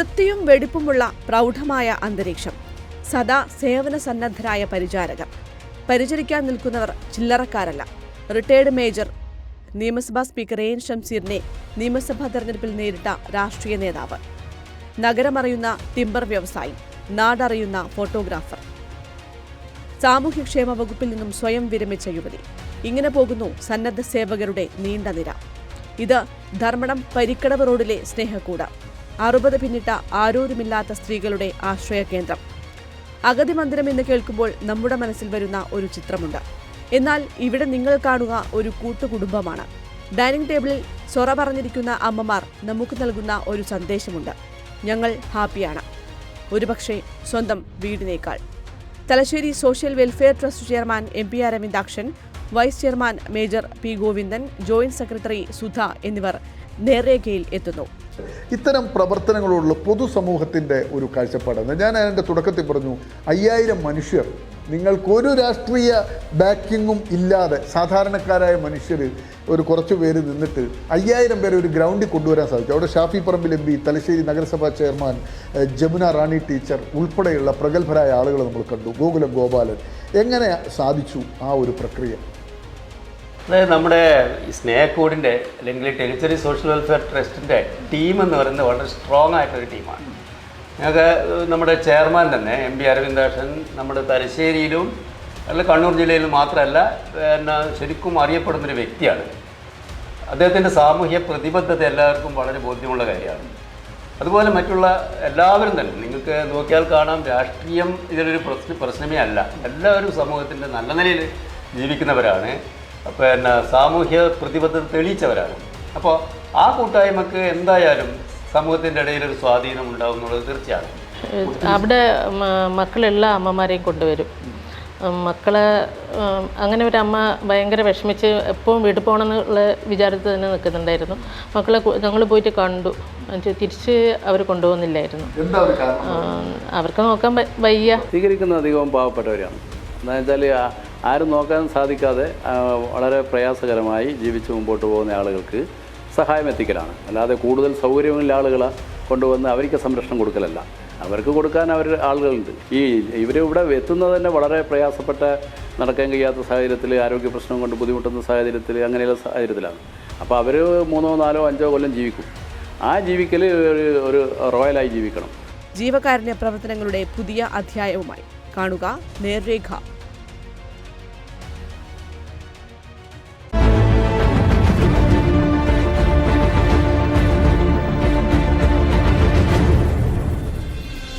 വീറും വെടിപ്പുമുള്ള പ്രൗഢമായ അന്തരീക്ഷം. സദാ സേവന സന്നദ്ധരായ പരിചാരകർ. പരിചരിക്കാൻ നിൽക്കുന്നവർ ചില്ലറക്കാരല്ല. റിട്ടയർഡ് മേജർ നിയമസഭാ സ്പീക്കർ എൻ ഷംസീറിനെ നിയമസഭാ തെരഞ്ഞെടുപ്പിൽ നേരിട്ട രാഷ്ട്രീയ നേതാവ്. നഗരമറിയുന്ന ടിമ്പർ വ്യവസായി നാടറിയുന്ന ഫോട്ടോഗ്രാഫർ. സാമൂഹ്യക്ഷേമ വകുപ്പിൽ നിന്നും സ്വയം വിരമിച്ച യുവതി. ഇങ്ങനെ പോകുന്നു സന്നദ്ധ സേവകരുടെ നീണ്ട നിര. ഇത് ധർമ്മടം പരിക്കടവ് റോഡിലെ സ്നേഹക്കൂട. അറുപത് പിന്നിട്ട ആരോരുമില്ലാത്ത സ്ത്രീകളുടെ ആശ്രയ കേന്ദ്രം. അഗതി മന്ദിരം എന്ന് കേൾക്കുമ്പോൾ നമ്മുടെ മനസ്സിൽ വരുന്ന ഒരു ചിത്രമുണ്ട്. എന്നാൽ ഇവിടെ നിങ്ങൾ കാണുക ഒരു കൂട്ടുകുടുംബമാണ്. ഡൈനിങ് ടേബിളിൽ സൊറ പറഞ്ഞിരിക്കുന്ന അമ്മമാർ നമുക്ക് നൽകുന്ന ഒരു സന്ദേശമുണ്ട്. ഞങ്ങൾ ഹാപ്പിയാണ്. ഒരുപക്ഷെ സ്വന്തം വീടിനേക്കാൾ. Thalassery social welfare trust chairman M P Aravindakshan vice chairman major P Govindan joint secretary Sudha എന്നിവർ നേർരേഖയിൽ എത്തുന്നു. ഇത്തരം പ്രവർത്തനങ്ങളോടുള്ള പൊതുസമൂഹത്തിന്റെ ഒരു കാഴ്ചപ്പാടാണ്. ഞാൻ അതിന്റെ തുടക്കത്തിൽ പറഞ്ഞു അയ്യായിരം മനുഷ്യർ നിങ്ങൾക്കൊരു രാഷ്ട്രീയ ബാക്കിങ്ങും ഇല്ലാതെ സാധാരണക്കാരായ മനുഷ്യർ ഒരു കുറച്ച് പേര് നിന്നിട്ട് അയ്യായിരം പേരെ ഒരു ഗ്രൗണ്ടിൽ കൊണ്ടുവരാൻ സാധിച്ചു അവിടെ ഷാഫി പറമ്പിൽ എം പി തലശ്ശേരി നഗരസഭാ ചെയർമാൻ ജമുന റാണി ടീച്ചർ ഉൾപ്പെടെയുള്ള പ്രഗത്ഭരായ ആളുകൾ നമ്മൾ കണ്ടു. ഗോകുലം ഗോപാലൻ. എങ്ങനെ സാധിച്ചു ആ ഒരു പ്രക്രിയ? അതായത് നമ്മുടെ സ്നേഹ സ്നേഹക്കൂടിന്റെ അല്ലെങ്കിൽ ടെറിറ്ററി സോഷ്യൽ വെൽഫെയർ ട്രസ്റ്റിന്റെ ടീം എന്ന് പറയുന്നത് വളരെ സ്ട്രോങ് ആയിട്ടൊരു ടീമാണ്. ഞങ്ങൾക്ക് നമ്മുടെ ചെയർമാൻ തന്നെ എം പി അരവിന്ദാക്ഷൻ നമ്മുടെ തലശ്ശേരിയിലും അല്ല കണ്ണൂർ ജില്ലയിലും മാത്രമല്ല പിന്നെ ശരിക്കും അറിയപ്പെടുന്നൊരു വ്യക്തിയാണ്. അദ്ദേഹത്തിന്റെ സാമൂഹ്യ പ്രതിബദ്ധത എല്ലാവർക്കും വളരെ ബോധ്യമുള്ള കാര്യമാണ്. അതുപോലെ മറ്റുള്ള എല്ലാവരും തന്നെ നിങ്ങൾക്ക് നോക്കിയാൽ കാണാം രാഷ്ട്രീയം ഇതിലൊരു പ്രശ്ന പ്രശ്നമേ അല്ല. എല്ലാവരും സമൂഹത്തിന്റെ നല്ല നിലയിൽ ജീവിക്കുന്നവരാണ്. പിന്നെ സാമൂഹ്യ പ്രതിബദ്ധത തെളിയിച്ചവരാണ്. അപ്പോൾ ആ കൂട്ടായ്മക്ക് എന്തായാലും സമൂഹത്തിന്റെ ഇടയിൽ ഒരു സ്വാധീനം ഉണ്ടാവും എന്നുള്ളത് തീർച്ചയാണ്. അവിടെ മക്കളുള്ള അമ്മമാരെയും കൊണ്ടുവരും. മക്കളെ അങ്ങനെ ഒരു അമ്മ ഭയങ്കര വിഷമിച്ച് എപ്പോഴും വീട്ടിൽ പോകണം എന്നുള്ള വിചാരത്തിൽ തന്നെ നിൽക്കുന്നുണ്ടായിരുന്നു. മക്കളെ ഞങ്ങൾ പോയിട്ട് കണ്ടു. തിരിച്ച് അവർ കൊണ്ടുപോകുന്നില്ലായിരുന്നു. എന്താ ഒരു കാരണം? അവർക്ക് നോക്കാൻ വയ്യ. സ്വീകരിക്കുന്ന അധികവും പാവപ്പെട്ടവരാണ്. എന്താ വെച്ചാൽ ആരും നോക്കാൻ സാധിക്കാതെ വളരെ പ്രയാസകരമായി ജീവിച്ച് മുമ്പോട്ട് പോകുന്ന ആളുകൾക്ക് സഹായം എത്തിക്കലാണ്. അല്ലാതെ കൂടുതൽ സൗകര്യമുള്ള ആളുകളെ കൊണ്ടുവന്ന് അവർക്ക് സംരക്ഷണം കൊടുക്കലല്ല. അവർക്ക് കൊടുക്കാൻ അവർ ആളുകളുണ്ട്. ഈ ഇവർ ഇവിടെ എത്തുന്നത് തന്നെ വളരെ പ്രയാസപ്പെട്ട നടക്കാൻ കഴിയാത്ത സാഹചര്യത്തിൽ ആരോഗ്യ പ്രശ്നം കൊണ്ട് ബുദ്ധിമുട്ടുന്ന സാഹചര്യത്തിൽ അങ്ങനെയുള്ള സാഹചര്യത്തിലാണ്. അപ്പോൾ അവർ മൂന്നോ നാലോ അഞ്ചോ കൊല്ലം ജീവിക്കും. ആ ജീവിക്കൽ ഒരു ഒരു റോയലായി ജീവിക്കണം. ജീവകാരുണ്യ പ്രവർത്തനങ്ങളുടെ പുതിയ അധ്യായവുമായി കാണുക. നേർരേഖ